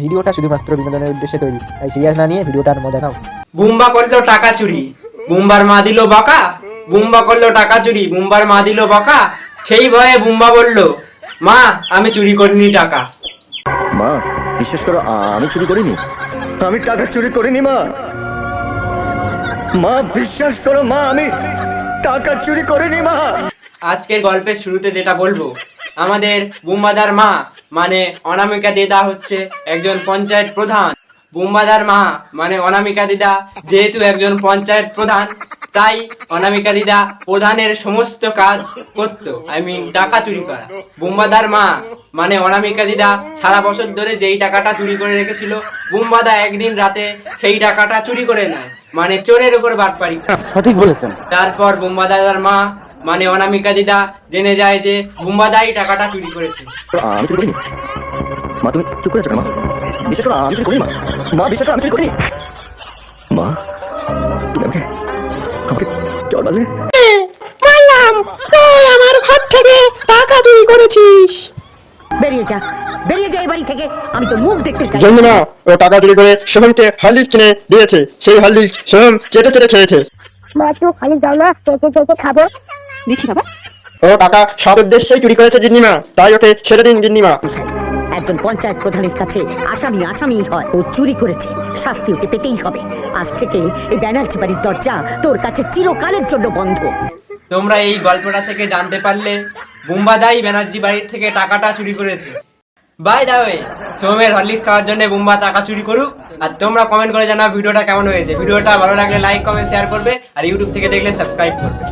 ভিডিওটা শুধুমাত্র বিনোদনের উদ্দেশ্যে তৈরি। তাই সিরিয়াস না নিয়ে ভিডিওটার মজা নাও। বুম্বা করল টাকা চুরি বুম্বার মা দিল বকা বুম্বা করল টাকা চুরি বুম্বার মা দিল বকা সেই ভয়ে বুম্বা বলল মা আমি চুরি করিনি টাকা। মা বিশ্বাস করো আমি চুরি করিনি। আমি টাকা চুরি করিনি মা। মা বিশ্বাস করো মা আমি টাকা চুরি করিনি মা। আজকের গল্পের শুরুতে যেটা বলব আমাদের বুম্বাদার মা মানে অনামিকা দিদা হচ্ছে একজন পঞ্চায়েত প্রধান। বুম্বাদার মা মানে অনামিকা দিদা যেহেতু একজন পঞ্চায়েত প্রধান তাই অনামিকা দিদা প্রধানের সমস্ত কাজ করতো। আই মিন টাকা চুরি করা। বুম্বাদার মা মানে অনামিকা দিদা সারা বছর ধরে যেই টাকাটা চুরি করে রেখেছিল বুম্বাদা একদিন রাতে সেই টাকাটা চুরি করে নেয়। মানে চোরের উপর বাটপারি সঠিক বলেছেন। তারপর বুম্বাদার মা মানে অনামিকা দিদা জেনে যায় যে বুম্বাদাই টাকাটা চুরি করেছে। আমি চুরি করিনি। মা তুমি চুপ করে আছো মা? বিশ্বাস করো আমি চুরি করিনি মা। মা বিশ্বাস করো আমি চুরি করিনি। মা তুমি আমাকে আমাকে মারলাম। তুই আমার ঘর থেকে টাকা চুরি করেছিস। বেরিয়ে যা বেরিয়ে যা এই বাড়ি থেকে। আমি তো মুখ দেখতে চাই। জন্মনা ও টাকা চুরি করে সোহমকে হরলিক্স কিনে দিয়েছে। সেই হরলিক্স সোহম চেটে চেটে খেয়েছে। মা একটু খালি দাও না কেটে কেটে খাব। দিচ্ছি বাবা। ও টাকা সৎ উদ্দেশ্যেই চুরি করেছে গিন্নিমা। তাই ওকে ছেড়ে দিন গিন্নিমা। একজন পঞ্চায়েত প্রধানের কাছে আসামি আসামি হয়। ও চুরি করেছে। শাস্তি ওকে পেতেই হবে। আজ থেকে এই ব্যানার্জি বাড়ির দরজা তোর কাছে চিরকালের জন্য বন্ধ। তোমরা এই গল্পটা থেকে জানতে পারলে বুম্বাদাই ব্যানার্জি বাড়ির থেকে টাকাটা চুরি করেছে। বাই দা সোমের হরলিক্স খাওয়ার জন্য বুম্বা টাকা চুরি করুক। আর তোমরা কমেন্ট করে জানাও ভিডিওটা কেমন হয়েছে। ভিডিওটা ভালো লাগলে লাইক কমেন্ট শেয়ার করবে। আর ইউটিউব থেকে দেখলে সাবস্ক্রাইব করবে।